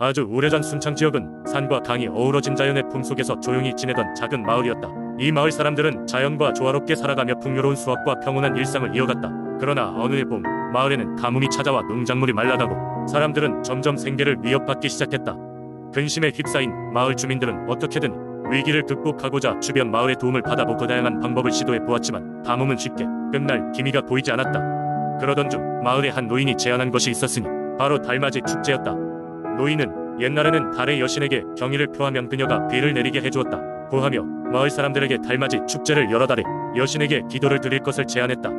아주 오래전 순창 지역은 산과 강이 어우러진 자연의 품속에서 조용히 지내던 작은 마을이었다. 이 마을 사람들은 자연과 조화롭게 살아가며 풍요로운 수확과 평온한 일상을 이어갔다. 그러나 어느 해 봄, 마을에는 가뭄이 찾아와 농작물이 말라가고 사람들은 점점 생계를 위협받기 시작했다. 근심에 휩싸인 마을 주민들은 어떻게든 위기를 극복하고자 주변 마을의 도움을 받아보고 다양한 방법을 시도해 보았지만 가뭄은 쉽게 끝날 기미가 보이지 않았다. 그러던 중 마을의 한 노인이 제안한 것이 있었으니 바로 달맞이 축제였다. 노인은 옛날에는 달의 여신에게 경의를 표하면 그녀가 비를 내리게 해주었다. 고하며 마을 사람들에게 달맞이 축제를 여러 달에 여신에게 기도를 드릴 것을 제안했다.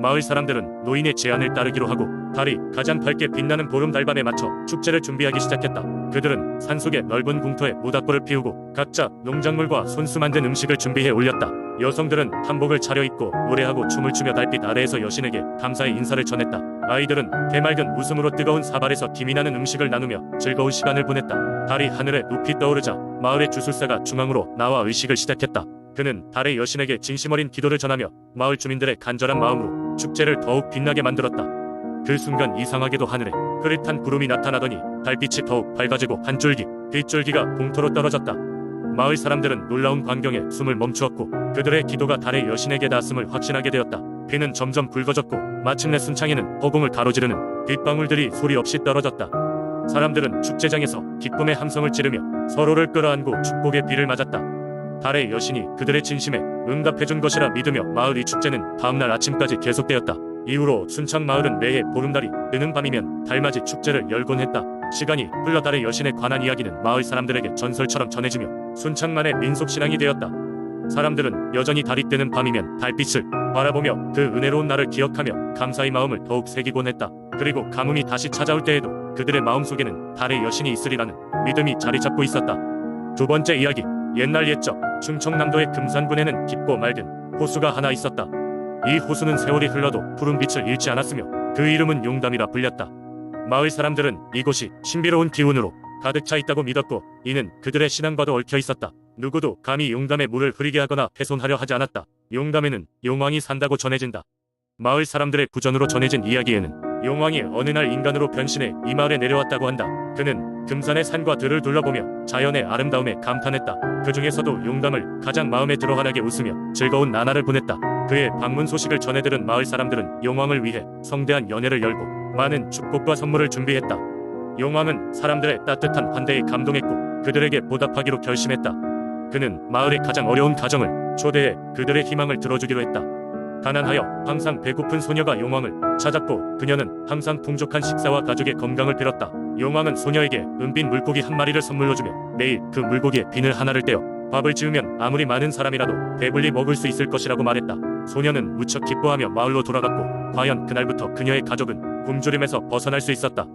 마을 사람들은 노인의 제안을 따르기로 하고 달이 가장 밝게 빛나는 보름 달밤에 맞춰 축제를 준비하기 시작했다. 그들은 산속의 넓은 공터에 모닥불을 피우고 각자 농작물과 손수 만든 음식을 준비해 올렸다. 여성들은 한복을 차려입고 노래하고 춤을 추며 달빛 아래에서 여신에게 감사의 인사를 전했다. 아이들은 해맑은 웃음으로 뜨거운 사발에서 김이 나는 음식을 나누며 즐거운 시간을 보냈다. 달이 하늘에 높이 떠오르자 마을의 주술사가 중앙으로 나와 의식을 시작했다. 그는 달의 여신에게 진심 어린 기도를 전하며 마을 주민들의 간절한 마음으로 축제를 더욱 빛나게 만들었다. 그 순간 이상하게도 하늘에 흐릿한 구름이 나타나더니 달빛이 더욱 밝아지고 한 줄기, 빗줄기가 공터로 떨어졌다. 마을 사람들은 놀라운 광경에 숨을 멈추었고 그들의 기도가 달의 여신에게 닿았음을 확신하게 되었다. 비는 점점 붉어졌고 마침내 순창에는 허공을 가로지르는 빗방울들이 소리 없이 떨어졌다. 사람들은 축제장에서 기쁨의 함성을 지르며 서로를 끌어안고 축복의 비를 맞았다. 달의 여신이 그들의 진심에 응답해준 것이라 믿으며 마을 이 축제는 다음날 아침까지 계속되었다. 이후로 순창 마을은 매해 보름달이 뜨는 밤이면 달맞이 축제를 열곤 했다. 시간이 흘러 달의 여신에 관한 이야기는 마을 사람들에게 전설처럼 전해지며 순창만의 민속 신앙이 되었다. 사람들은 여전히 달이 뜨는 밤이면 달빛을 바라보며 그 은혜로운 날을 기억하며 감사의 마음을 더욱 새기곤 했다. 그리고 가뭄이 다시 찾아올 때에도 그들의 마음속에는 달의 여신이 있으리라는 믿음이 자리 잡고 있었다. 두 번째 이야기 옛날 옛적 충청남도의 금산군에는 깊고 맑은 호수가 하나 있었다. 이 호수는 세월이 흘러도 푸른 빛을 잃지 않았으며 그 이름은 용담이라 불렸다. 마을 사람들은 이곳이 신비로운 기운으로 가득 차 있다고 믿었고 이는 그들의 신앙과도 얽혀 있었다. 누구도 감히 용담의 물을 흐리게 하거나 훼손하려 하지 않았다. 용담에는 용왕이 산다고 전해진다. 마을 사람들의 구전으로 전해진 이야기에는 용왕이 어느 날 인간으로 변신해 이 마을에 내려왔다고 한다. 그는 금산의 산과 들을 둘러보며 자연의 아름다움에 감탄했다. 그 중에서도 용담을 가장 마음에 들어 환하게 웃으며 즐거운 나날을 보냈다. 그의 방문 소식을 전해 들은 마을 사람들은 용왕을 위해 성대한 연회를 열고 많은 축복과 선물을 준비했다. 용왕은 사람들의 따뜻한 환대에 감동했고 그들에게 보답하기로 결심했다. 그는 마을의 가장 어려운 가정을 초대해 그들의 희망을 들어주기로 했다. 가난하여 항상 배고픈 소녀가 용왕을 찾았고 그녀는 항상 풍족한 식사와 가족의 건강을 빌었다. 용왕은 소녀에게 은빛 물고기 한 마리를 선물로 주며 매일 그 물고기에 비늘 하나를 떼어 밥을 지으면 아무리 많은 사람이라도 배불리 먹을 수 있을 것이라고 말했다. 소녀는 무척 기뻐하며 마을로 돌아갔고 과연 그날부터 그녀의 가족은 굶주림에서 벗어날 수 있었다.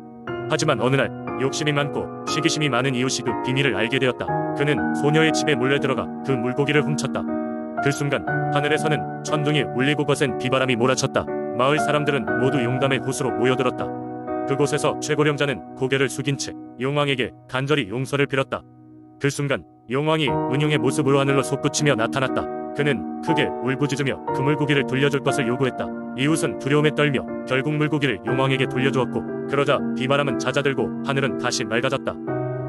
하지만 어느 날 욕심이 많고 시기심이 많은 이웃이 그 비밀을 알게 되었다. 그는 소녀의 집에 몰래 들어가 그 물고기를 훔쳤다. 그 순간 하늘에서는 천둥이 울리고 거센 비바람이 몰아쳤다. 마을 사람들은 모두 용담의 호수로 모여들었다. 그곳에서 최고령자는 고개를 숙인 채 용왕에게 간절히 용서를 빌었다. 그 순간 용왕이 은용의 모습으로 하늘로 솟구치며 나타났다. 그는 크게 울부짖으며 그 물고기를 돌려줄 것을 요구했다. 이웃은 두려움에 떨며 결국 물고기를 용왕에게 돌려주었고 그러자 비바람은 잦아들고 하늘은 다시 맑아졌다.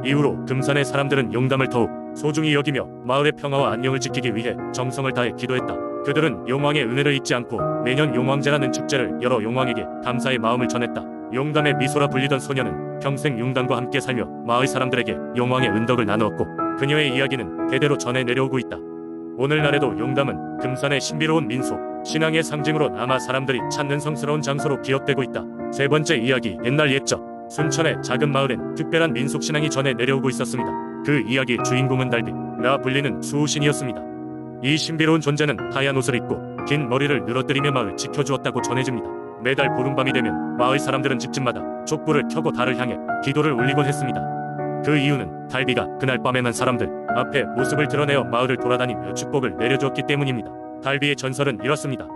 이후로 금산의 사람들은 용담을 더욱 소중히 여기며 마을의 평화와 안녕을 지키기 위해 정성을 다해 기도했다. 그들은 용왕의 은혜를 잊지 않고 매년 용왕제라는 축제를 열어 용왕에게 감사의 마음을 전했다. 용담의 미소라 불리던 소녀는 평생 용담과 함께 살며 마을 사람들에게 용왕의 은덕을 나누었고 그녀의 이야기는 대대로 전해 내려오고 있다. 오늘날에도 용담은 금산의 신비로운 민속, 신앙의 상징으로 남아 사람들이 찾는 성스러운 장소로 기억되고 있다. 세 번째 이야기 옛날 옛적 순천의 작은 마을엔 특별한 민속 신앙이 전해 내려오고 있었습니다. 그 이야기의 주인공은 달빛라 불리는 수호신이었습니다. 이 신비로운 존재는 하얀 옷을 입고 긴 머리를 늘어뜨리며 마을 지켜주었다고 전해집니다. 매달 보름밤이 되면 마을 사람들은 집집마다 촛불을 켜고 달을 향해 기도를 올리곤 했습니다. 그 이유는 달비가 그날 밤에만 사람들 앞에 모습을 드러내어 마을을 돌아다니며 축복을 내려주었기 때문입니다. 달비의 전설은 이렇습니다.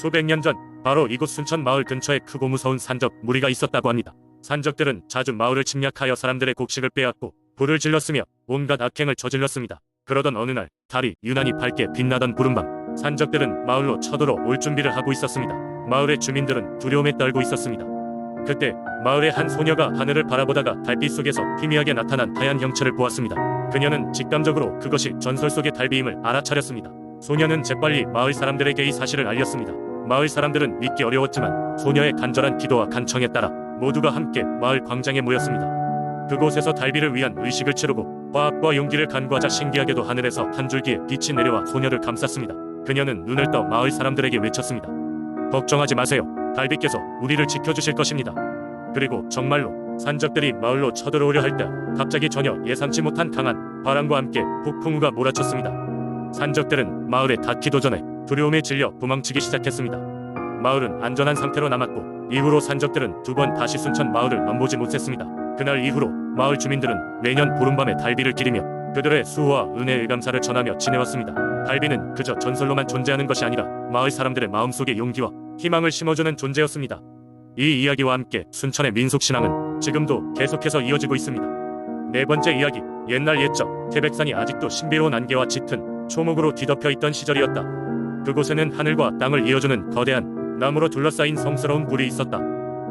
수백 년 전 바로 이곳 순천 마을 근처에 크고 무서운 산적 무리가 있었다고 합니다. 산적들은 자주 마을을 침략하여 사람들의 곡식을 빼앗고 불을 질렀으며 온갖 악행을 저질렀습니다. 그러던 어느 날 달이 유난히 밝게 빛나던 구름밤 산적들은 마을로 쳐들어 올 준비를 하고 있었습니다. 마을의 주민들은 두려움에 떨고 있었습니다. 그때 마을의 한 소녀가 하늘을 바라보다가 달빛 속에서 희미하게 나타난 하얀 형체를 보았습니다. 그녀는 직감적으로 그것이 전설 속의 달비임을 알아차렸습니다. 소녀는 재빨리 마을 사람들에게 이 사실을 알렸습니다. 마을 사람들은 믿기 어려웠지만 소녀의 간절한 기도와 간청에 따라 모두가 함께 마을 광장에 모였습니다. 그곳에서 달비를 위한 의식을 치르고 화합과 용기를 간구하자 신기하게도 하늘에서 한 줄기의 빛이 내려와 소녀를 감쌌습니다. 그녀는 눈을 떠 마을 사람들에게 외쳤습니다. 걱정하지 마세요. 달비께서 우리를 지켜주실 것입니다. 그리고 정말로 산적들이 마을로 쳐들어오려 할 때 갑자기 전혀 예상치 못한 강한 바람과 함께 폭풍우가 몰아쳤습니다. 산적들은 마을에 닿기도 전에 두려움에 질려 도망치기 시작했습니다. 마을은 안전한 상태로 남았고 이후로 산적들은 두 번 다시 순천 마을을 넘보지 못했습니다. 그날 이후로 마을 주민들은 매년 보름밤에 달비를 기리며 그들의 수호와 은혜의 감사를 전하며 지내왔습니다. 달비는 그저 전설로만 존재하는 것이 아니라 마을 사람들의 마음속에 용기와 희망을 심어주는 존재였습니다. 이 이야기와 함께 순천의 민속 신앙은 지금도 계속해서 이어지고 있습니다. 네 번째 이야기 옛날 옛적 태백산이 아직도 신비로운 안개와 짙은 초목으로 뒤덮여 있던 시절이었다. 그곳에는 하늘과 땅을 이어주는 거대한 나무로 둘러싸인 성스러운 굴이 있었다.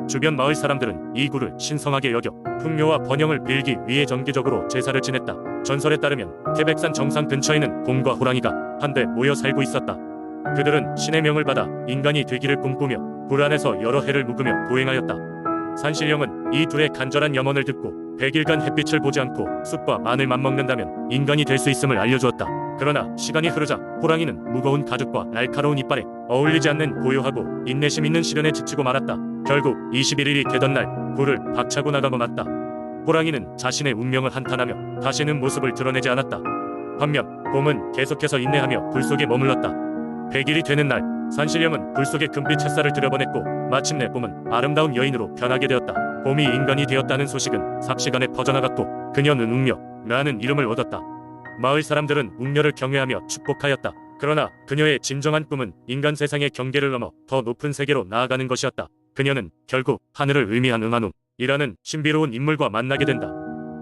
주변 마을 사람들은 이 굴을 신성하게 여겨 풍요와 번영을 빌기 위해 정기적으로 제사를 지냈다. 전설에 따르면 태백산 정상 근처에는 곰과 호랑이가 한데 모여 살고 있었다. 그들은 신의 명을 받아 인간이 되기를 꿈꾸며 굴 안에서 여러 해를 묵으며 보행하였다. 산신령은 이 둘의 간절한 염원을 듣고 백일간 햇빛을 보지 않고 숲과 마늘 맞먹는다면 인간이 될 수 있음을 알려주었다. 그러나 시간이 흐르자 호랑이는 무거운 가죽과 날카로운 이빨에 어울리지 않는 고요하고 인내심 있는 시련에 지치고 말았다. 결국 21일이 되던 날 굴을 박차고 나가고 말았다. 호랑이는 자신의 운명을 한탄하며 다시는 모습을 드러내지 않았다. 반면 곰은 계속해서 인내하며 불 속에 머물렀다. 100일이 되는 날 산신령은 불 속에 금빛 햇살을 들여보냈고 마침내 곰은 아름다운 여인으로 변하게 되었다. 곰이 인간이 되었다는 소식은 삽시간에 퍼져나갔고 그녀는 웅녀, 라는 이름을 얻었다. 마을 사람들은 웅녀를 경외하며 축복하였다. 그러나 그녀의 진정한 꿈은 인간 세상의 경계를 넘어 더 높은 세계로 나아가는 것이었다. 그녀는 결국 하늘을 의미한 응한웅이라는 신비로운 인물과 만나게 된다.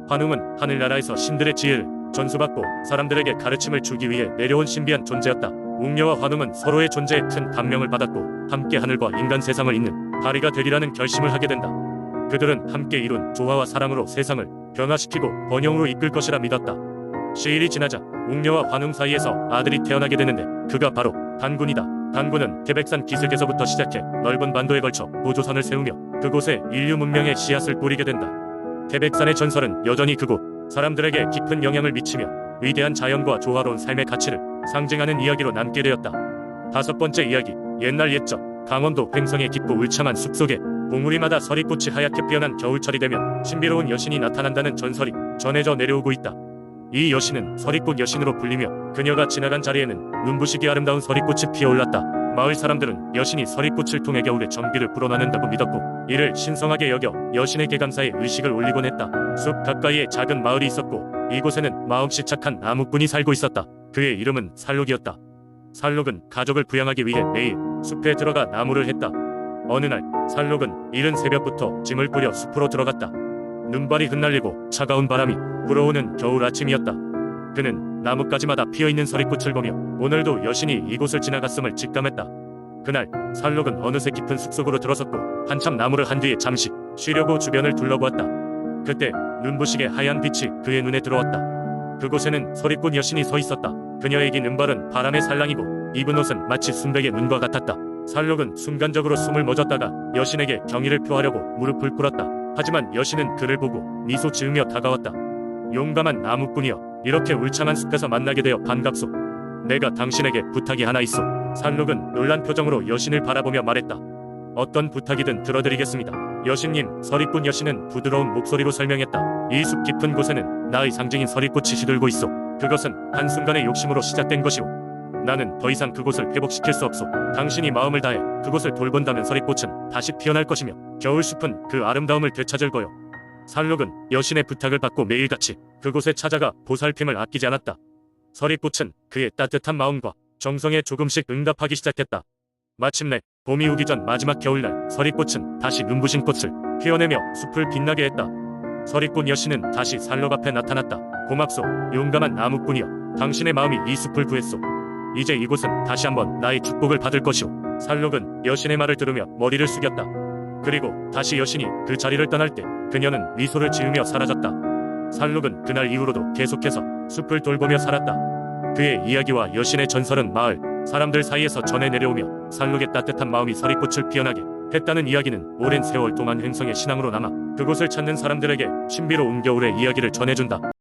환웅은 하늘나라에서 신들의 지혜를 전수받고 사람들에게 가르침을 주기 위해 내려온 신비한 존재였다. 웅녀와 환웅은 서로의 존재에 큰 감명을 받았고 함께 하늘과 인간 세상을 잇는 다리가 되리라는 결심을 하게 된다. 그들은 함께 이룬 조화와 사랑으로 세상을 변화시키고 번영으로 이끌 것이라 믿었다. 시일이 지나자 웅녀와 환웅 사이에서 아들이 태어나게 되는데 그가 바로 단군이다. 단군은 태백산 기슭에서부터 시작해 넓은 반도에 걸쳐 보조선을 세우며 그곳에 인류 문명의 씨앗을 뿌리게 된다. 태백산의 전설은 여전히 그곳 사람들에게 깊은 영향을 미치며 위대한 자연과 조화로운 삶의 가치를 상징하는 이야기로 남게 되었다. 다섯 번째 이야기 옛날 옛적 강원도 횡성의 깊고 울창한 숲속에 봉우리마다 서리꽃이 하얗게 피어난 겨울철이 되면 신비로운 여신이 나타난다는 전설이 전해져 내려오고 있다. 이 여신은 서리꽃 여신으로 불리며 그녀가 지나간 자리에는 눈부시게 아름다운 서리꽃이 피어올랐다. 마을 사람들은 여신이 서리꽃을 통해 겨울에 전기를 불어넣는다고 믿었고 이를 신성하게 여겨 여신에게 감사의 의식을 올리곤 했다. 숲 가까이에 작은 마을이 있었고 이곳에는 마음씨 착한 나무꾼이 살고 있었다. 그의 이름은 살록이었다. 살록은 가족을 부양하기 위해 매일 숲에 들어가 나무를 했다. 어느 날 살록은 이른 새벽부터 짐을 뿌려 숲으로 들어갔다. 눈발이 흩날리고 차가운 바람이 불어오는 겨울 아침이었다. 그는 나뭇가지마다 피어있는 서리꽃을 보며 오늘도 여신이 이곳을 지나갔음을 직감했다. 그날 살록은 어느새 깊은 숲속으로 들어섰고 한참 나무를 한 뒤에 잠시 쉬려고 주변을 둘러보았다. 그때 눈부시게 하얀 빛이 그의 눈에 들어왔다. 그곳에는 서리꽃 여신이 서 있었다. 그녀의 긴 은발은 바람에 살랑이고 입은 옷은 마치 순백의 눈과 같았다. 살록은 순간적으로 숨을 멎었다가 여신에게 경의를 표하려고 무릎을 꿇었다. 하지만 여신은 그를 보고 미소 지으며 다가왔다. 용감한 나무꾼이여 이렇게 울창한 숲에서 만나게 되어 반갑소. 내가 당신에게 부탁이 하나 있어. 살록은 놀란 표정으로 여신을 바라보며 말했다. 어떤 부탁이든 들어드리겠습니다. 여신님, 서리꽃 여신은 부드러운 목소리로 설명했다. 이 숲 깊은 곳에는 나의 상징인 서리꽃이 시들고 있어. 그것은 한순간의 욕심으로 시작된 것이오. 나는 더 이상 그곳을 회복시킬 수 없소. 당신이 마음을 다해 그곳을 돌본다면 서리꽃은 다시 피어날 것이며 겨울 숲은 그 아름다움을 되찾을 거요. 살록은 여신의 부탁을 받고 매일같이 그곳에 찾아가 보살핌을 아끼지 않았다. 서리꽃은 그의 따뜻한 마음과 정성에 조금씩 응답하기 시작했다. 마침내 봄이 오기 전 마지막 겨울날 서리꽃은 다시 눈부신 꽃을 피어내며 숲을 빛나게 했다. 서리꽃 여신은 다시 살록 앞에 나타났다. 고맙소, 용감한 나무꾼이여. 당신의 마음이 이 숲을 구했소. 이제 이곳은 다시 한번 나의 축복을 받을 것이오. 살록은 여신의 말을 들으며 머리를 숙였다. 그리고 다시 여신이 그 자리를 떠날 때 그녀는 미소를 지으며 사라졌다. 살룩은 그날 이후로도 계속해서 숲을 돌보며 살았다. 그의 이야기와 여신의 전설은 마을 사람들 사이에서 전해 내려오며 살룩의 따뜻한 마음이 서리꽃을 피어나게 했다는 이야기는 오랜 세월 동안 행성의 신앙으로 남아 그곳을 찾는 사람들에게 신비로운 겨울의 이야기를 전해준다.